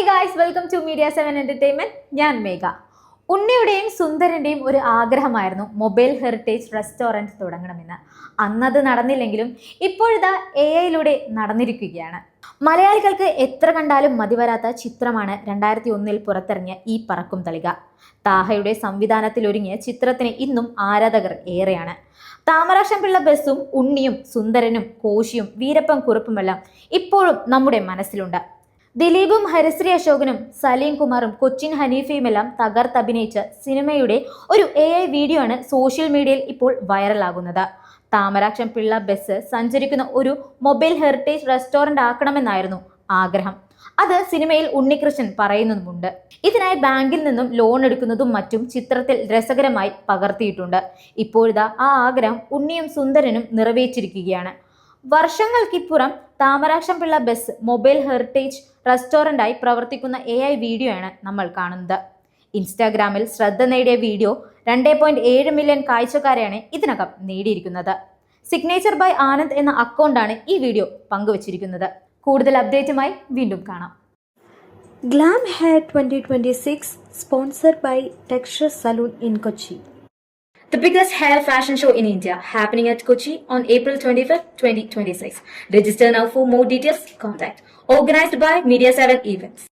Hey guys welcome to media seven entertainment ഞാൻ മേഘ. ഉണ്ണിയുടെയും സുന്ദരന്റെയും ഒരു ആഗ്രഹമായിരുന്നു മൊബൈൽ ഹെറിറ്റേജ് റെസ്റ്റോറന്റ് തുടങ്ങണമെന്ന്. അന്നത് നടന്നില്ലെങ്കിലും ഇപ്പോഴിതാ എ ഐയിലൂടെ നടന്നിരിക്കുകയാണ്. മലയാളികൾക്ക് എത്ര കണ്ടാലും മതിവരാത്ത ചിത്രമാണ് രണ്ടായിരത്തി ഒന്നിൽ പുറത്തിറങ്ങിയ ഈ പറക്കും തളിക. താഹയുടെ സംവിധാനത്തിൽ ഒരുങ്ങിയ ചിത്രത്തിന് ഇന്നും ആരാധകർ ഏറെയാണ്. താമരാക്ഷം പിള്ള ബസ്സും ഉണ്ണിയും സുന്ദരനും കോശിയും വീരപ്പൻ കുറുപ്പുമെല്ലാം ഇപ്പോഴും നമ്മുടെ മനസ്സിലുണ്ട്. ദിലീപും ഹരിശ്രീ അശോകനും സലീം കുമാറും കൊച്ചിൻ ഹനീഫയുമെല്ലാം തകർത്തഭിനയിച്ച സിനിമയുടെ ഒരു എ ഐ വീഡിയോ ആണ് സോഷ്യൽ മീഡിയയിൽ ഇപ്പോൾ വൈറലാകുന്നത്. താമരാക്ഷം പിള്ള ബസ് സഞ്ചരിക്കുന്ന ഒരു മൊബൈൽ ഹെറിറ്റേജ് റെസ്റ്റോറന്റ് ആക്കണമെന്നായിരുന്നു ആഗ്രഹം. അത് സിനിമയിൽ ഉണ്ണികൃഷ്ണൻ പറയുന്നതുമുണ്ട്. ഇതിനായി ബാങ്കിൽ നിന്നും ലോൺ എടുക്കുന്നതും മറ്റും ചിത്രത്തിൽ രസകരമായി പകർത്തിയിട്ടുണ്ട്. ഇപ്പോഴിതാ ആ ആഗ്രഹം ഉണ്ണിയും സുന്ദരനും നിറവേറ്റിരിക്കുകയാണ്. വർഷങ്ങൾക്കിപ്പുറം പിള്ള ബസ് മൊബൈൽ ഹെറിറ്റേജ് റെസ്റ്റോറന്റായി പ്രവർത്തിക്കുന്ന എ ഐ വീഡിയോയാണ് നമ്മൾ കാണുന്നത്. ഇൻസ്റ്റാഗ്രാമിൽ ശ്രദ്ധ നേടിയ വീഡിയോ രണ്ടേ പോയിന്റ് ഏഴ് മില്യൺ കാഴ്ചക്കാരെയാണ് ഇതിനകം നേടിയിരിക്കുന്നത്. സിഗ്നേച്ചർ ബൈ ആനന്ദ് എന്ന അക്കൗണ്ടാണ് ഈ വീഡിയോ പങ്കുവച്ചിരിക്കുന്നത്. കൂടുതൽ അപ്ഡേറ്റുമായി വീണ്ടും കാണാം. Glam Hair 2026 sponsored by Texture Saloon in Kochi. The biggest hair fashion show in India happening at Kochi on April 25th, 2026. Register now for more details. Contact. Organized by Media 7 Events.